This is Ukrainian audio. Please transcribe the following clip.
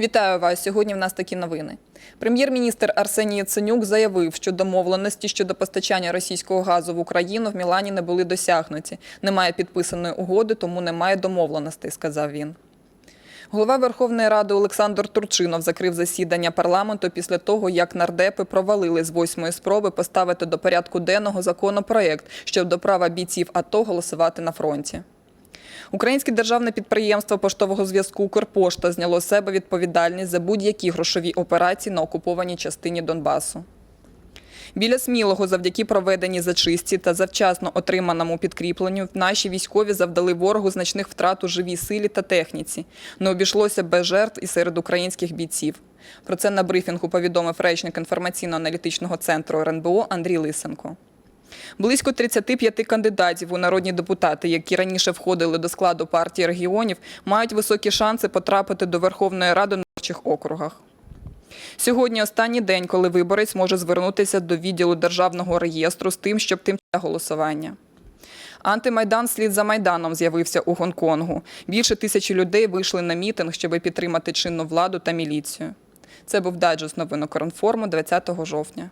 Вітаю вас. Сьогодні в нас такі новини. Прем'єр-міністр Арсеній Яценюк заявив, що домовленості щодо постачання російського газу в Україну в Мілані не були досягнуті. Немає підписаної угоди, тому немає домовленостей, сказав він. Голова Верховної Ради Олександр Турчинов закрив засідання парламенту після того, як нардепи провалили з восьмої спроби поставити до порядку денного законопроект щодо права бійців АТО голосувати на фронті. Українське державне підприємство поштового зв'язку Укрпошта зняло з себе відповідальність за будь-які грошові операції на окупованій частині Донбасу. Біля Смілого, завдяки проведеній зачистці та завчасно отриманому підкріпленню, наші військові завдали ворогу значних втрат у живій силі та техніці. Не обійшлося без жертв і серед українських бійців. Про це на брифінгу повідомив речник інформаційно-аналітичного центру РНБО Андрій Лисенко. Близько 35 кандидатів у народні депутати, які раніше входили до складу партії регіонів, мають високі шанси потрапити до Верховної Ради на виборчих округах. Сьогодні останній день, коли виборець може звернутися до відділу державного реєстру з тим, щоб тим голосування. Антимайдан слід за майданом з'явився у Гонконгу. Більше тисячі людей вийшли на мітинг, щоб підтримати чинну владу та міліцію. Це був дайджест новин Укрінформу 20 жовтня.